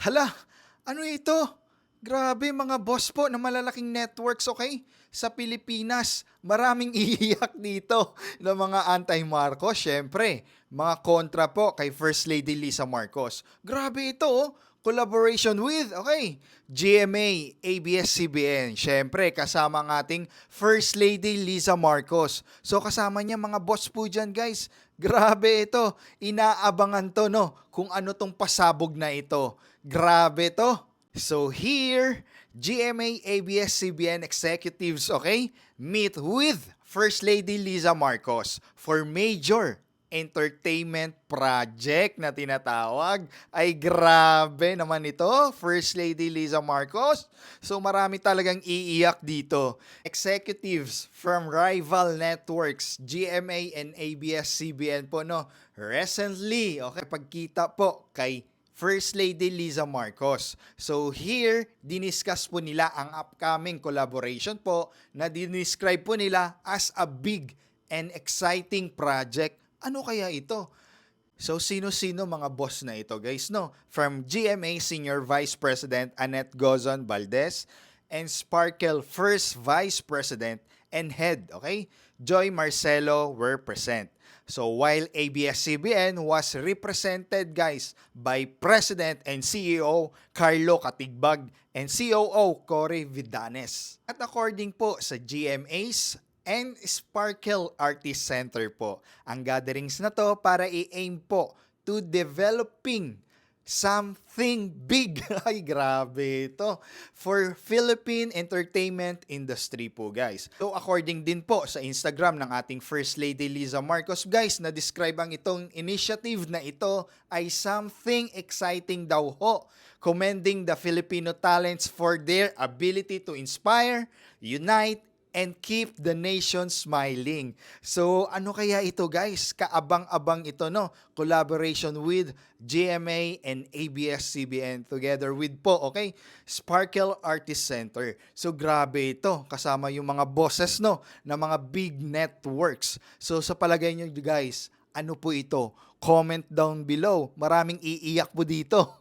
Hala, ano ito? Grabe mga boss po na malalaking networks, okay? Sa Pilipinas, maraming iiyak dito ng mga anti-Marcos. Siyempre, mga kontra po kay First Lady Lisa Marcos. Grabe ito, oh. Collaboration with, okay, GMA, ABS-CBN. Siyempre, kasama ang ating First Lady Lisa Marcos. So, kasama niya mga boss po dyan, guys. Grabe ito. Inaabangan to, no? Kung ano tong pasabog na ito. Grabe to. So here, GMA ABS-CBN executives, okay, meet with First Lady Liza Marcos for major entertainment project na tinatawag. Ay grabe naman ito, First Lady Liza Marcos. So marami talagang iiyak dito. Executives from rival networks, GMA and ABS-CBN po no, recently, okay, pagkita po kay First Lady Liza Marcos. So here, diniscuss po nila ang upcoming collaboration po na dinescribe po nila as a big and exciting project. Ano kaya ito? So sino-sino mga boss na ito guys no? From GMA Senior Vice President Annette Gozon Valdez and Sparkle First Vice President and Head, okay? Joy Marcelo were present. So while ABS-CBN was represented guys by President and CEO Carlo Katigbag and COO Cory Vidanes. At according po sa GMA's and Sparkle Artist Center po, ang gatherings na to para i-aim po to developing something big. Ay, grabe ito. For Philippine entertainment industry po, guys. So, according din po sa Instagram ng ating First Lady Liza Marcos, guys, na describe ang itong initiative na ito ay something exciting daw ho. Commending the Filipino talents for their ability to inspire, unite, and keep the nation smiling. So, ano kaya ito guys? Kaabang-abang ito, no? Collaboration with GMA and ABS-CBN together with po, okay? Sparkle Artist Center. So, grabe ito. Kasama yung mga bosses, no? Na mga big networks. So, sa palagay nyo guys, ano po ito? Comment down below. Maraming iiyak po dito.